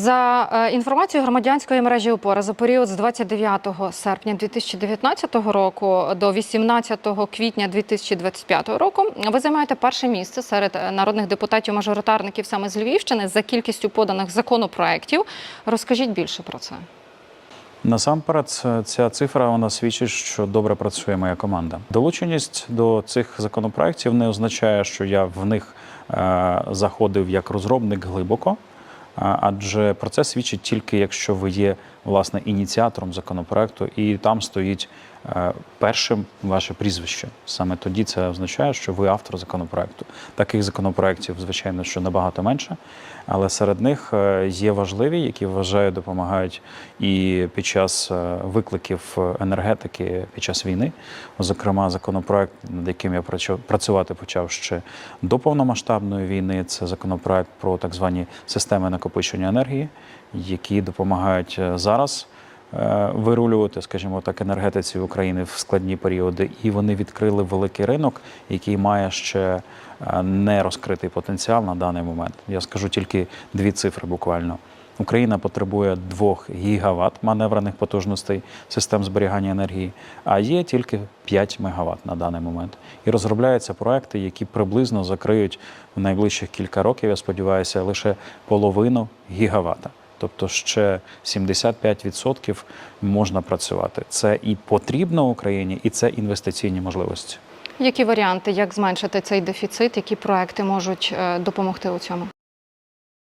За е, інформацією громадянської мережі опора за період з 29 серпня 2019 року до 18 квітня 2025 року ви займаєте перше місце серед е, народних депутатів-мажоритарників саме з Львівщини за кількістю поданих законопроєктів. Розкажіть більше про це. Насамперед, ця цифра вона свідчить, що добре працює моя команда. Долученість до цих законопроєктів не означає, що я в них е, заходив як розробник глибоко. Адже про це свідчить тільки якщо ви є власне ініціатором законопроекту, і там стоїть першим ваше прізвище. Саме тоді це означає, що ви автор законопроекту. Таких законопроєктів, звичайно, що набагато менше, але серед них е, є важливі, які вважаю, допомагають і під час е, викликів енергетики під час війни. Зокрема, законопроект, над яким я працю- працювати почав ще до повномасштабної війни. Це законопроект про так звані системи накопичення енергії, які допомагають е, зараз е, вирулювати, скажімо так, енергетиці України в складні періоди, і вони відкрили великий ринок, який має ще е, не розкритий потенціал на даний момент. Я скажу тільки дві цифри буквально. Україна потребує 2 гігават маневрених потужностей систем зберігання енергії, а є тільки 5 мегаватт на даний момент. І розробляються проекти, які приблизно закриють в найближчих кілька років, я сподіваюся, лише половину гігавата. Тобто ще 75% можна працювати. Це і потрібно Україні, і це інвестиційні можливості. Які варіанти, як зменшити цей дефіцит, які проекти можуть е, допомогти у цьому?